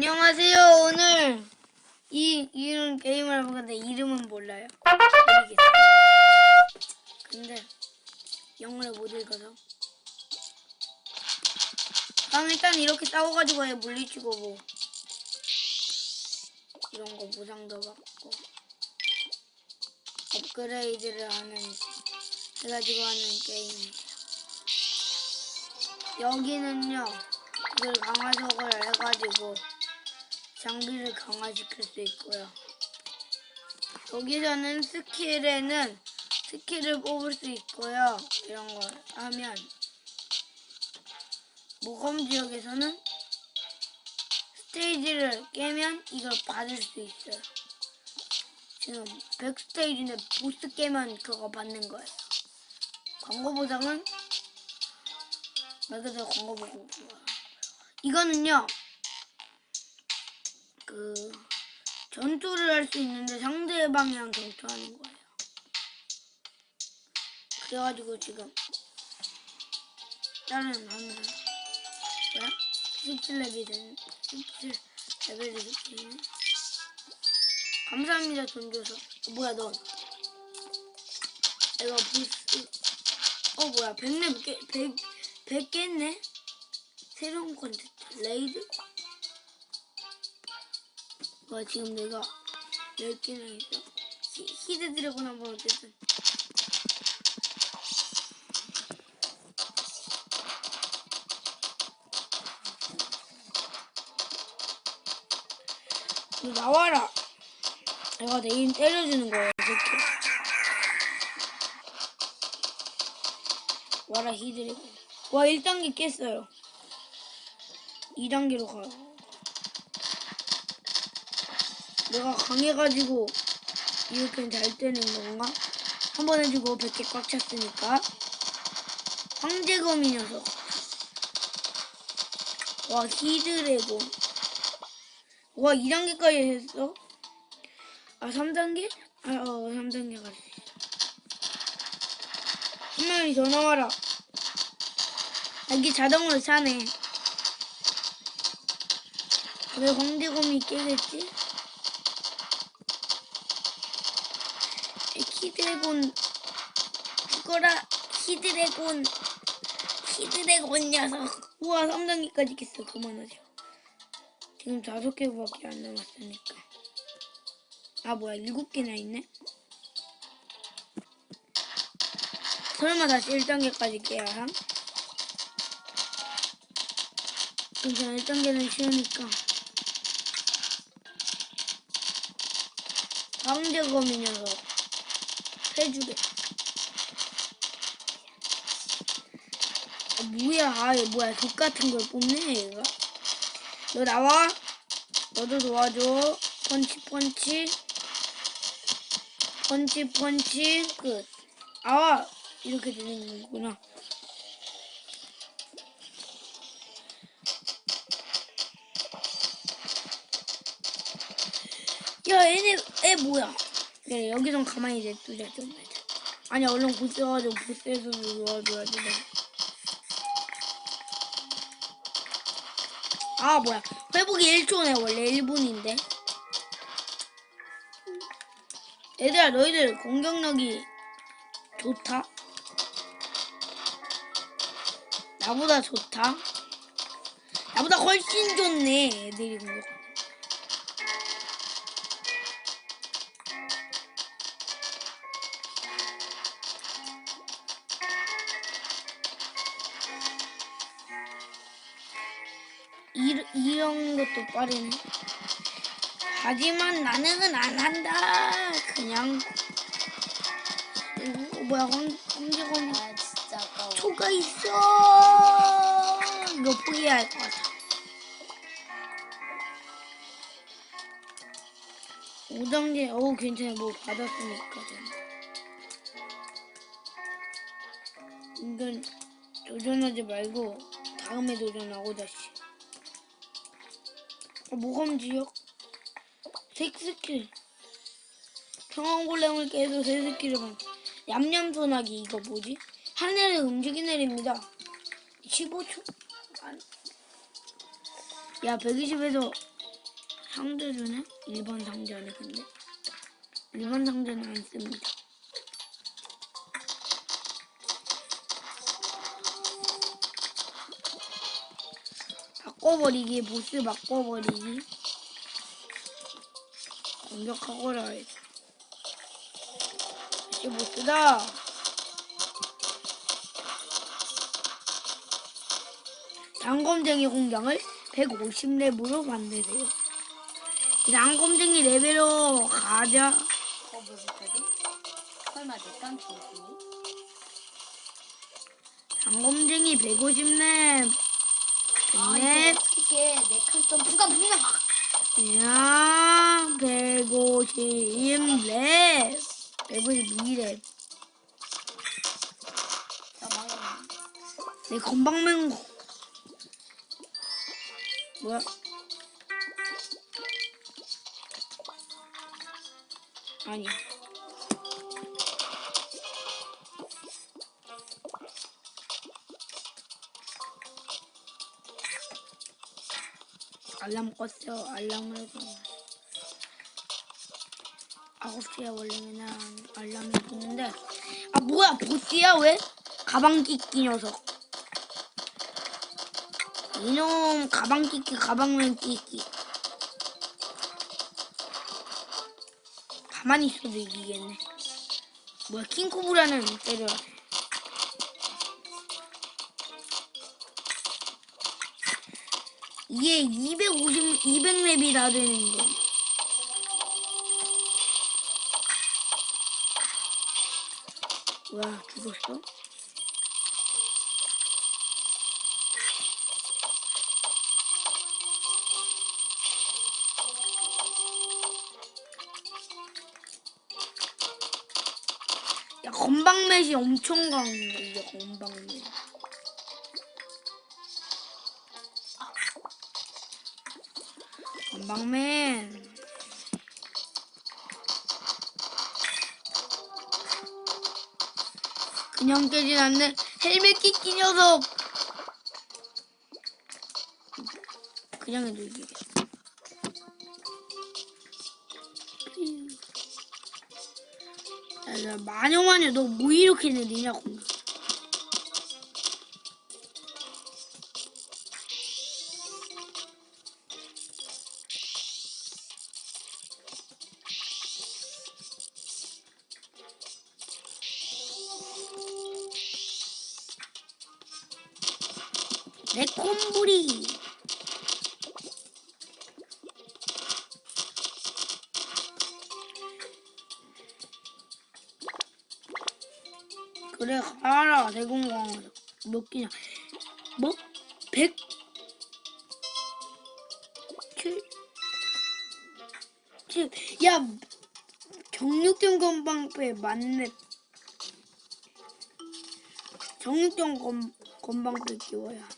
안녕하세요. 오늘 이 이런 게임을 해볼 건데 이름은 몰라요. 모르겠어요. 근데 영어를 못 읽어서. 그럼 일단 이렇게 싸워가지고 해 물리치고 뭐 이런 거 보상도 받고 업그레이드를 하는 해가지고 하는 게임이에요. 여기는요 이걸 강화석을 해가지고 장비를 강화시킬 수 있고요. 여기서는 스킬에는 스킬을 뽑을 수 있고요. 이런 걸 하면 모검 지역에서는 스테이지를 깨면 이걸 받을 수 있어요. 지금 100스테이지인데 보스 깨면 그거 받는 거예요. 광고 보상은 말 그대로 광고 보고 이거는요 그 전투를 할 수 있는데 상대방이랑 전투하는 거예요. 그래가지고 지금 다른 하면 뭐야? 17레벨이 된 17레벨이 됐네. 감사합니다 돈 줘서. 어, 뭐야 넌? 내가 보스 어 뭐야 100렙 깨 100, 100 깼네? 새로운 콘텐츠 레이드? 와 지금 내가 10개나 있어 히, 히드 드래곤 한번 어쨌든 너 나와라. 내가 내일 때려주는 거야 이렇게 와라 히드래곤 와 1단계 깼어요. 2단계로 가요 내가 강해가지고 이렇게 잘 때는 건가? 한 번 해주고 100개 꽉 찼으니까 황제거미 녀석 와 히드래곤 와 2단계까지 했어? 아 3단계? 아 어 3단계 갈수 있어 한 명이 더 나와라 아, 이게 자동으로 차네 왜 황제곰이 깨겠지? 히드래곤 죽어라 히드래곤 히드래곤 녀석. 우와 3단계까지 깼어. 그만하자 지금 다섯 개밖에 안 남았으니까. 아 뭐야. 일곱 개나 있네? 설마 다시 1단계까지 깨야 함? 괜찮아 1단계는 쉬우니까. 황제검이 녀석 해주게. 아, 뭐야? 아얘 뭐야? 독 같은 걸 뽑네 얘가. 너 나와. 너도 도와줘. 펀치 펀치. 펀치 펀치. 끝. 아와. 이렇게 되는 거구나. 야 얘네 애 뭐야 그래 여기선 가만히 냅두자 좀 아니 얼른 보스에서 도와줘야지. 내가. 아 뭐야. 회복이 1초네 원래 1분인데. 얘들아 너희들 공격력이 좋다? 나보다 좋다? 나보다 훨씬 좋네 애들이 공격 이, 이런 것도 빠르네. 하지만 나는 안 한다. 그냥. 어, 뭐야, 황, 황제검 아 진짜 아까워. 초가 있어. 이거 포기해야 할것 같아. 5단계, 어우, 괜찮아. 뭐 받았으니까. 좀. 이건 도전하지 말고 다음에 도전하고 다시. 어, 모검 지역? 색 스킬. 평원골렘을 깨서 새 스킬을 반 얌얌 소나기. 이거 뭐지? 하늘에 움직이는 애입니다. 15초? 야 120에서 상자 주네? 일반 상자네 근데. 일반 상자는 안 씁니다 바꿔버리기 보스 바꿔버리기. 공격하거라 다시 보스다. 장검쟁이 공장을 150렙으로 만드세요. 이 장검쟁이 레벨로 가자. 거부부터지? 설마 내 깡통이니? 장검쟁이 150렙 아렙 이거 어떻게 내 칸점 누가 분명 야, 150렙. 152렙. 나 망했네 내 건방맹. 뭐야? 아니야. 알람 껐어. 알람을 해서. 9시에 원래는 알람이 켰는데. 아, 뭐야, 보스야, 왜? 가방 끼끼 녀석. 이놈, 가방 끼끼, 가방맨 끼끼. 가만히 있어도 이기겠네. 뭐야, 킹코브라는 때려 이게 250, 200렙이 다 되는 거. 뭐야, 죽었어? 야, 건방맷이 엄청 강해, 이게 건방맷. 건방맨. 그냥 깨진 않는 헬멧 끼끼 녀석. 그냥 해도 이기겠어. 야, 야, 마녀 마녀 너 뭐 이렇게 느리냐고. 내 콤부리. 그래 가라 대공광 몇 개냐 뭐? 100 7 7 야 정육점 건방패 맞네. 정육점 건, 건방패 끼워야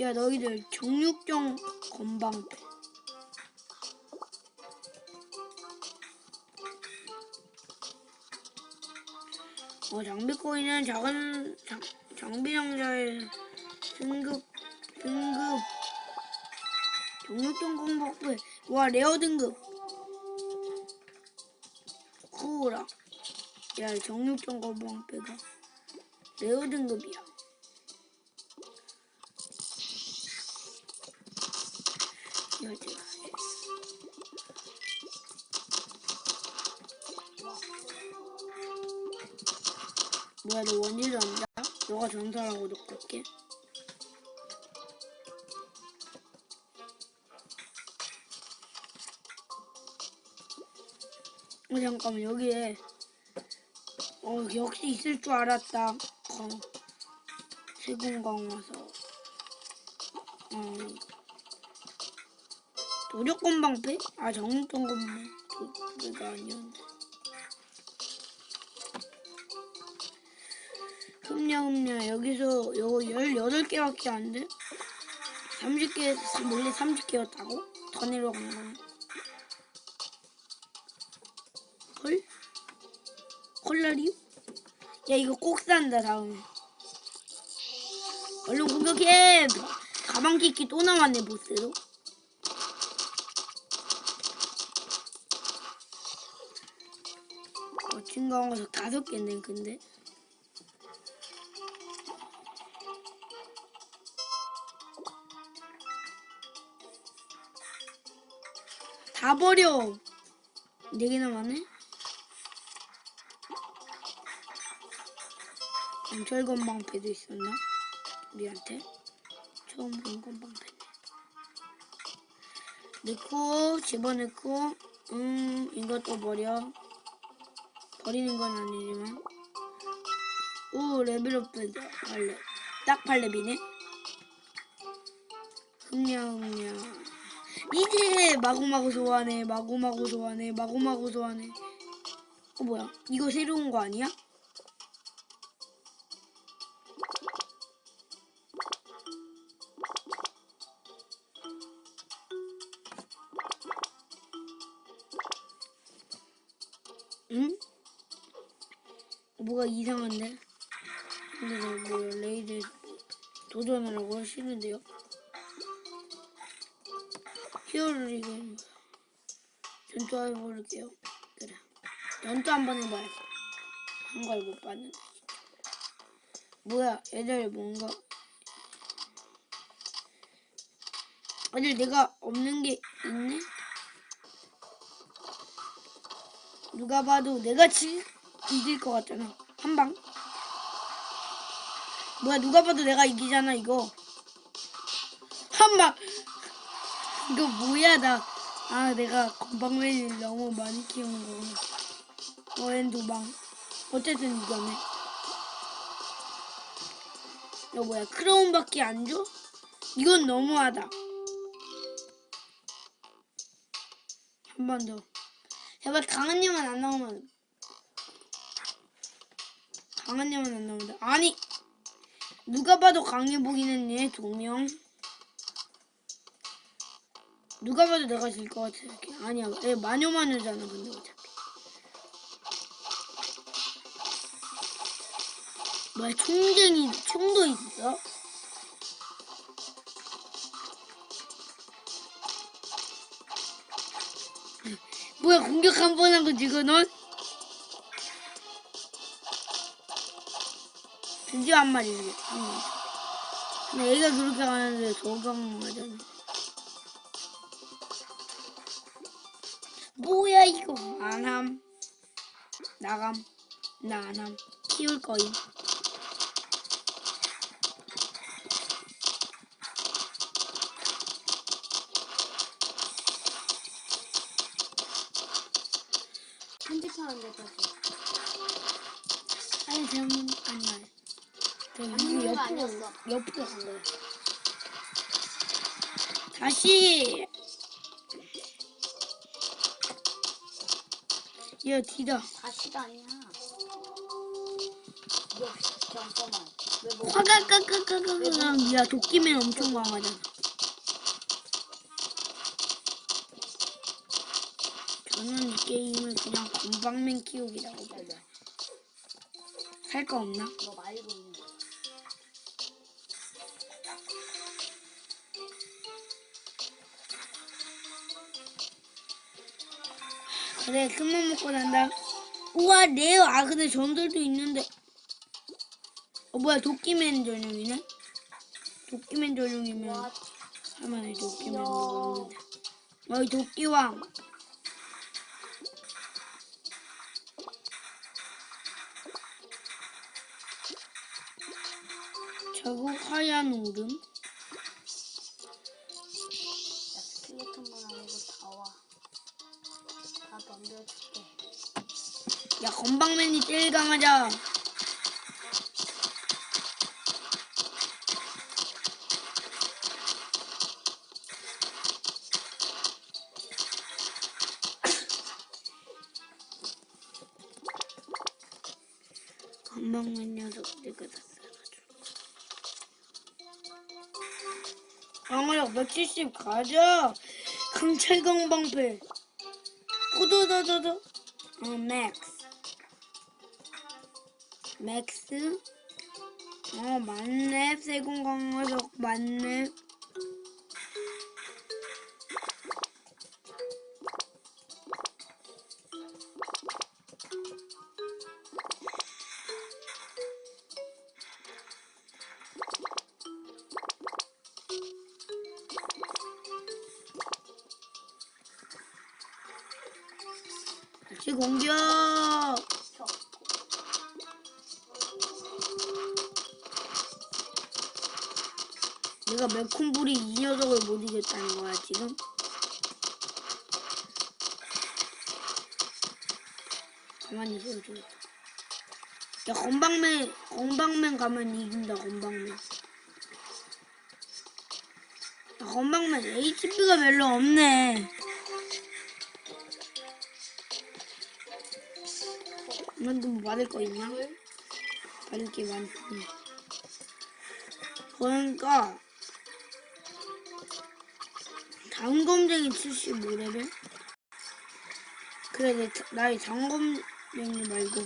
야 너희들 정육점 건방패 어, 장비 코인은 작은 장, 장비 상자의 등급 등급. 정육점 공복배 와 레어 등급. 코라. 야 정육점 공복배가. 레어 등급이야 뭐야 너 원딜도 안 자? 너가 놓고 올게. 어 잠깐만 여기에. 어 역시 있을 줄 알았다. 어, 세공강 와서. 어 도력권 방패? 아 정육권 방패가 아니었는데 흠냐 흠냐 여기서 요 18개밖에 안 돼? 30개 원래 30개였다고? 더 내려간 거야 헐? 콜라리오? 야 이거 꼭 산다 다음에 얼른 공격해 가방 끼기 또 남았네 보스로 거친 강화석 다섯 개네 근데. 다 버려. 네 개 남았네? 경찰 건방패도 있었나? 우리한테? 처음 본 건방패네 넣고 집어넣고 음 이것도 버려 버리는 건 아니지만. 오 레벨업 발레 딱 발레비네. 흥냥흥냥 이제 마구마구 소환해 마구마구 소환해 마구마구 소환해. 어 뭐야? 이거 새로운 거 아니야? 뭐가 이상한데? 근데 저뭐 레이드 도전을 하고 하시는데요? 히어를 이거 전투 해볼게요. 그래. 전투 한번 해봐야지. 한 걸 못 봤는데. 뭐야, 애들 뭔가. 애들 내가 없는 게 있네? 누가 봐도 내가 지, 이길 것 같잖아. 한 방. 뭐야, 누가 봐도 내가 이기잖아, 이거. 한 방. 이거 뭐야, 나. 아, 내가 건방맨을 너무 많이 키운 거구나. 어엔 두 방. 어쨌든 이거네. 이거 뭐야, 크라운밖에 안 줘? 이건 너무하다. 한 번 더. 제발 강한 녀만 안 나오면 강한 녀만 안 나온다. 아니 누가 봐도 강해 보이는 얘두 명. 누가 봐도 내가 질 것 같아. 이렇게. 아니야, 얘 마녀 마녀잖아. 근데 어차피. 뭐야 총쟁이 총도 있어? 뭐야 공격 한 번 한 거 지금 넌? 드디어 한 마리 이게. 응. 근데 얘가 그렇게 하는데 저강하잖아. 뭐야 이거 안함 나감 나 안함 키울 거임. 편집하는데 다시. 아니 잘못 아니야. 저 아니, 옆으로 아니었어. 옆으로 간 거야. 다시. 야 뒤다. 다시가 아니야. 야, 잠깐만. 왜 뭐? 화가 까까까까까 야 도끼맨 엄청 강하잖아. 저는 이 게임을 그냥 건방맨 키우기라고 봐요. 살거 없나? 너 말고 그래 큰맘 먹고 난다. 우와 레어 아 근데 전설도 있는데. 어 뭐야 도끼맨 전용이네? 도끼맨 전용이면 와, 할만해 도끼맨. 먹었는데. 어이 도끼왕. 저거 하얀 오름? 야 건방맨이 제일 강하자. 건방맨 녀석 내가 다. 강화력 170 가자. 강철 건방패. 호도도도도. 어 맥스. 맥스. 어 맞네 세공 강화석 맞네 내가 매콤불이 이 녀석을 못 이겼다는 거야 지금? 가만히 있어줘. 야 건방맨 건방맨 가면 이긴다 건방맨. 야 건방맨 HP가 별로 없네. 너도 뭐 받을 거 있냐? 물 받을 게 많지. 그러니까 장검쟁이 75레벨? 그래 내, 자- 나의 장검쟁이 말고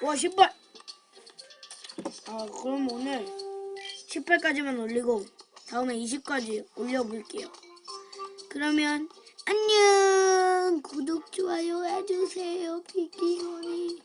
와 18! 아 그럼 오늘 18까지만 올리고 다음에 20까지 올려볼게요 그러면 안녕 구독 좋아요 해주세요 비키고니